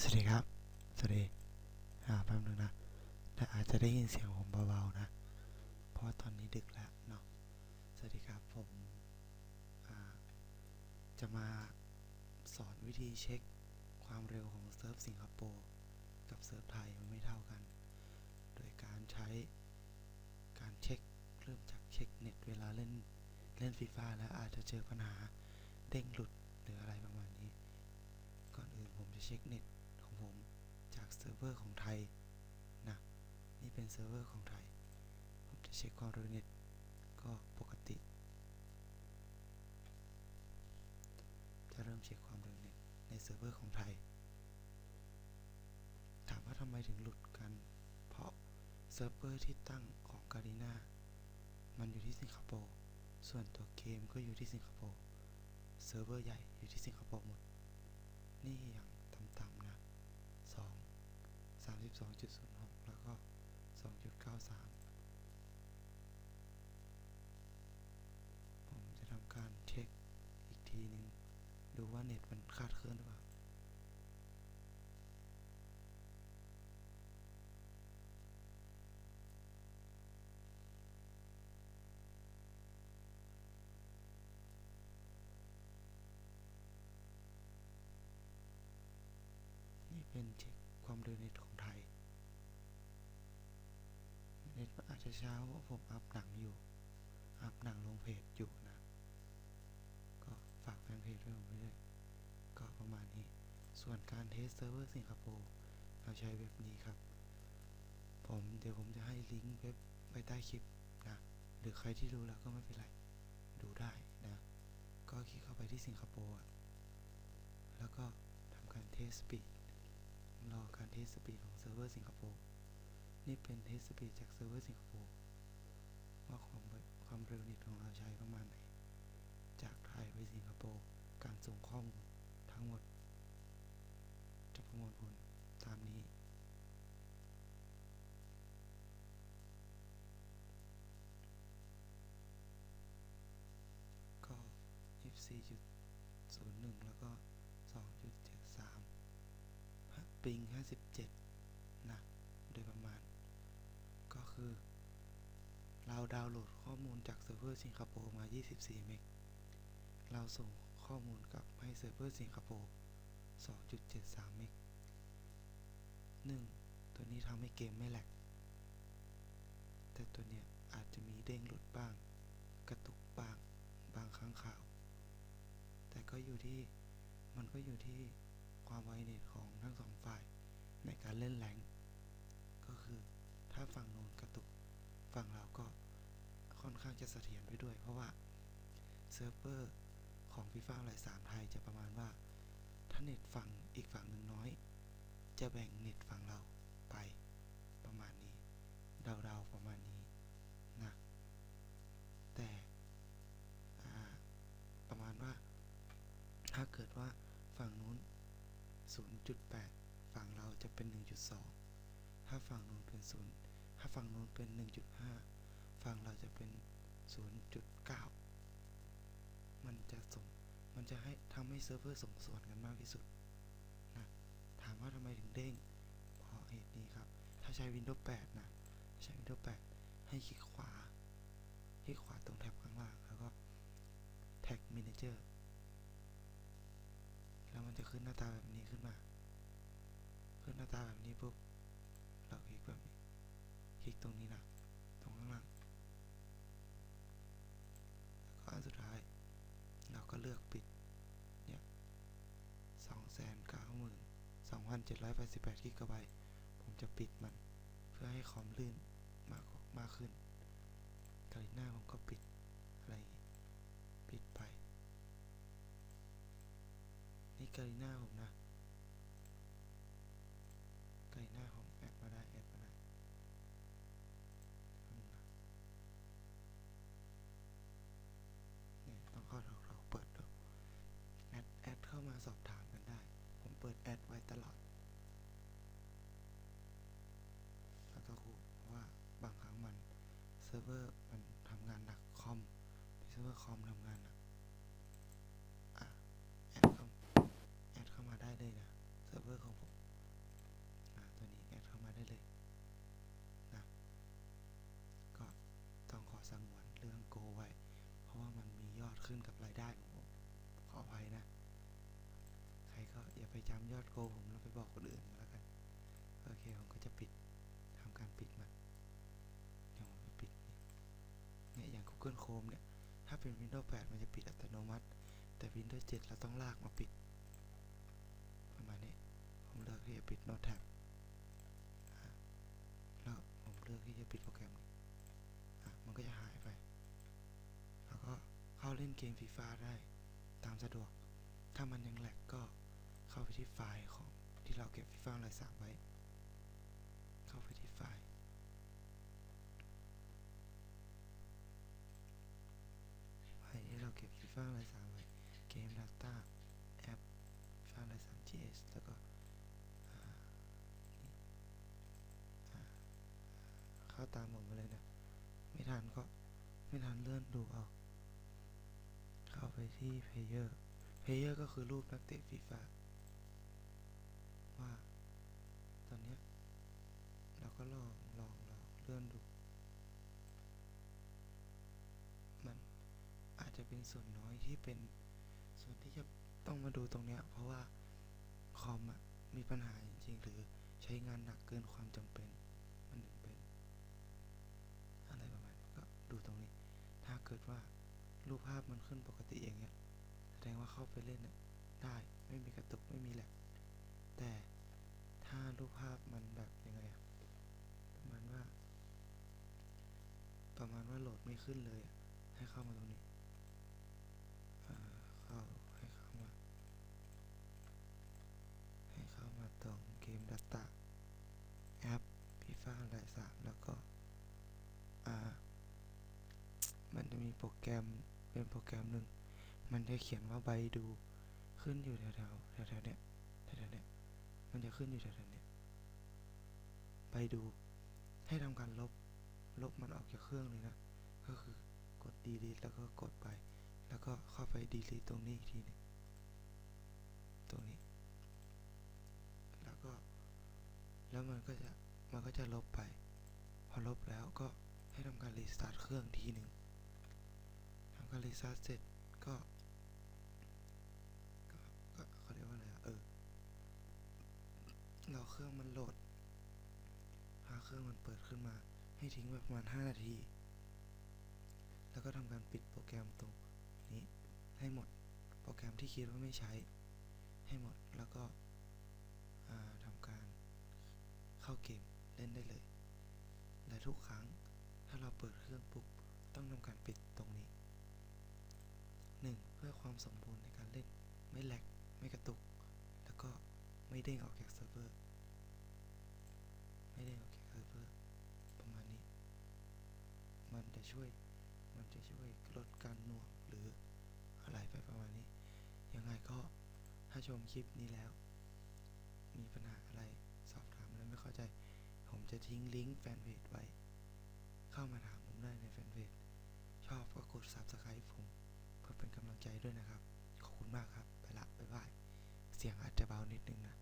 สวัสดีครับ สวัสดี อ่าแป๊บนึงนะแต่อาจจะได้ยินเสียงผมเบาๆนะ เพราะตอนนี้ดึกแล้วเนาะ สวัสดีครับผมจะมาสอนวิธีเช็คความเร็วของเซิร์ฟสิงคโปร์กับเซิร์ฟไทยมันไม่เท่ากัน โดยการใช้การเช็คเริ่มจากเช็คเน็ตเวลาเล่นเล่นฟีฟ่าแล้วอาจจะเจอปัญหาเด้งหลุดหรืออะไรประมาณนี้ ก่อนอื่นผมจะเช็คเน็ต อร์ของไทยนะนี่เป็นเซิร์ฟเวอร์ของไทย ผมจะเช็คความเร็วเน็ตก็ปกติ จะเริ่มเช็คความเร็วเน็ตในเซิร์ฟเวอร์ของไทย ถามว่าทำไมถึงหลุดกัน เพราะเซิร์ฟเวอร์ที่ตั้งของการีนามันอยู่ที่สิงคโปร์ ส่วนตัวเกมก็อยู่ที่สิงคโปร์ เซิร์ฟเวอร์ใหญ่อยู่ที่สิงคโปร์หมด นี่อย่าง 32.06 แล้วก็ 2.93 ผมจะทำการเช็คอีกทีหนึ่งดูว่าเน็ตมันคาดเคลื่อนหรือเปล่าเป็นเช็คความเร็วในโท ยเน็ตมันอาจจะช้าผมอัพหนังอยู่ อัพหนังลงเพจอยู่นะ ก็ฝากแฟนเพจด้วยผมด้วยก็ประมาณนี้ ส่วนการเทสเซิร์ฟเวอร์สิงคโปร์เราใช้เว็บนี้ครับ ผมเดี๋ยวผมจะให้ลิงก์เว็บไว้ใต้คลิปนะ หรือใครที่รู้แล้วก็ไม่เป็นไร ดูได้นะ ก็คลิกเข้าไปที่สิงคโปร์แล้วก็ทำการเทสสปีดรอการเทสสปีดของเซิร์ฟเวอร์สิงคโปร์ นี่เป็นเทสสปีดจากเซิร์ฟเวอร์สิงคโปร์ว่าความความเร็วเน็ตของเราใช้ประมาณไหน จากไทยไปสิงคโปร์การส่งข้อมูลทั้งหมด จะประมวลผลตามนี้ ก็ 24.01 แล้วก็ 2.73ปิง 57 คือ เราดาวน์โหลดข้อมูลจากเซิร์ฟเวอร์สิงคโปร์มา 24 เมก เราส่งข้อมูลกลับให้เซิร์ฟเวอร์สิงคโปร์ 2.73 เมกหนึ่งตัวนี้ทำให้เกมไม่แหลก แต่ตัวเนี้ยอาจจะมีเด้งหลุดบ้าง กระตุกบ้าง บางครั้งข่าว แต่ก็อยู่ที่ มันก็อยู่ที่ความไวเน็ตของทั้งสองฝ่ายในการเล่นแรงก็คือถ้าฝั่งโน้น ฝั่งเราก็ค่อนข้างจะเสถียรไปด้วย เพราะว่าเซิร์ฟเวอร์ของฟีฟ่าหลายสามไทยจะประมาณว่า ถ้าเน็ตฝั่งอีกฝั่งหนึ่งน้อย จะแบ่งเน็ตฝั่งเราไปประมาณนี้เดาๆประมาณนี้นะแต่ประมาณว่า ถ้าเกิดว่าฝั่งนู้น 0.8 ฝั่งเราจะเป็น 1.2 ถ้าฝั่งนู้นเป็น 0าฝั่งนู้นเป็น 1.5 ฝั่งเราจะเป็น 0.9 มันจะส่ง มันจะให้ทำให้เซิร์ฟเวอร์ส่งส่วนกันมากที่สุดนะถามว่าทำไมถึงเด้งเพราะเหตุนี้ครับ ถ้าใช้ Windows 8 นะใช้ Windows 8 ให้คลิกขวา คลิกขวาตรงแท็บข้างล่าง แล้วก็ Tag Manager แล้วมันจะขึ้นหน้าตาแบบนี้ขึ้นมา ขึ้นหน้าตาแบบนี้ปุ๊บ เราคลิกแบบนี้ ค ลิกตรงนี้นะ ตรงข้างล่างแล้วก็อันสุดท้าย เราก็เลือกปิด เนี่ยสองแสนเก้าหมื่นสองพันเจ็ดร้อยแปดสิบแปดกิกะไบต์ผมจะปิดมัน เพื่อให้คอมลื่นมากมากขึ้นกลิน่าผมก็ปิด อะไร ปิดไป นี่กลิน่าผมนะกลิน่าผมแอดมาได้แอด สอบถามกันได้ ผมเปิดแอดไว้ตลอด แล้วก็คือว่าบางครั้งมันเซิร์ฟเวอร์มันทำงานหนักคอมเซิร์ฟเวอร์คอมทำงานหนักะแอดเข้าแอดเข้ามาได้เลยนะเซิร์ฟเวอร์ของผมตัวนี้แอดเข้ามาได้เลยนะก็ต้องขอสังวนเรื่องโกไว้ เพราะว่ามันมียอดขึ้นกับรายได้ของผมขออภัยนะ อย่าไปจำยอดโกผมแล้วไปบอกคนอื่นแล้วกัน โอเค ผมก็จะปิดทำการปิดมันเดี๋ยวผมจะปิดเนี่ยอย่าง Google Chrome เนี่ย ถ้าเป็น Windows 8 มันจะปิดอัตโนมัติ แต่ Windows 7 เราต้องลากมาปิด ประมาณนี้ ผมเลือกที่จะปิด Note Tab แล้วผมเลือกที่จะปิดโปรแกรมนี้มันก็จะหายไป แล้วก็เข้าเล่นเกมฟีฟ่าได้ตามสะดวก ถ้ามันยังแหลกก็ เข้าไปที่ไฟล์ของที่เราเก็บฟีฟ่าลายสามไว้ เข้าไปที่ไฟล์ ไฟล์ที่เราเก็บฟีฟ่าลายสามไว้ เกม Data แอปฟีฟ่าลายสาม GS แล้วก็เข้าตามผมมาเลยนะ ไม่ทันก็ไม่ทันเลื่อนดูเอา เข้าไปที่ Player Player ก็คือรูปนักเตะฟีฟ่า ว่า ตอนนี้เราก็ลองลองลองเลื่อนดู มันอาจจะเป็นส่วนน้อยที่เป็นส่วนที่จะต้องมาดูตรงเนี้ย เพราะว่าคอมอะมีปัญหาจริงๆหรือใช้งานหนักเกินความจำเป็น มันถึงเป็น อะไรประมาณนี้ก็ดูตรงนี้ ถ้าเกิดว่ารูปภาพมันขึ้นปกติอย่างเงี้ยแสดงว่าเข้าไปเล่นน่ะได้ไม่มีกระตุกไม่มีแหลก แต่ถ้ารูปภาพมันแบบยังไงอะประมาณว่า ประมาณว่าโหลดไม่ขึ้นเลยให้เข้ามาตรงนี้เข้าให้เข้ามา ให้เข้ามาตรงเกม Data แอป FIFA ลายสามแล้วก็มันจะมีโปรแกรมเป็นโปรแกรมหนึ่ง มันจะเขียนว่าใบดู ขึ้นอยู่แถวแถวแถวๆเนี้ยแถวๆเนี้ย มันจะขึ้นอยู่แถวๆเนี้ยใบดูให้ทำการลบ ลบมันออกจากเครื่องเลยนะ ก็คือกด delete แล้วก็กดไป แล้วก็เข้าไป delete ตรงนี้อีกทีหนึงตรงนี้ แล้วก็ แล้วมันก็จะ มันก็จะลบไป พอลบแล้วก็ให้ทำการรีสตาร์ทเครื่องทีหนึ่งทำการรีสตาร์ทเสร็จก็ เครื่องมันโหลด พาเครื่องมันเปิดขึ้นมา ให้ทิ้งไว้ประมาณ 5 นาที แล้วก็ทำการปิดโปรแกรมตรงนี้ให้หมด โปรแกรมที่คิดว่าไม่ใช้ ให้หมด แล้วก็อ่าทำการเข้าเกมเล่นได้เลย และทุกครั้งถ้าเราเปิดเครื่องปุ๊บ ต้องทำการปิดตรงนี้ 1. เพื่อความสมบูรณ์ในการเล่น ไม่แหลก ไม่กระตุก แล้วก็ไม่เด้งออกจาก ช่วย มันจะช่วยลดการหน่วงหรืออะไรไปประมาณนี้ ยังไงก็ถ้าชมคลิปนี้แล้ว มีปัญหาอะไรสอบถามอะไรไม่เข้าใจ ผมจะทิ้งลิงก์แฟนเพจไว้ เข้ามาถามผมได้ในแฟนเพจชอบก็กด subscribe ผม เพื่อเป็นกำลังใจด้วยนะครับ ขอบคุณมากครับ ไปละ บ๊ายบาย เสียงอาจจะเบานิดนึงนะ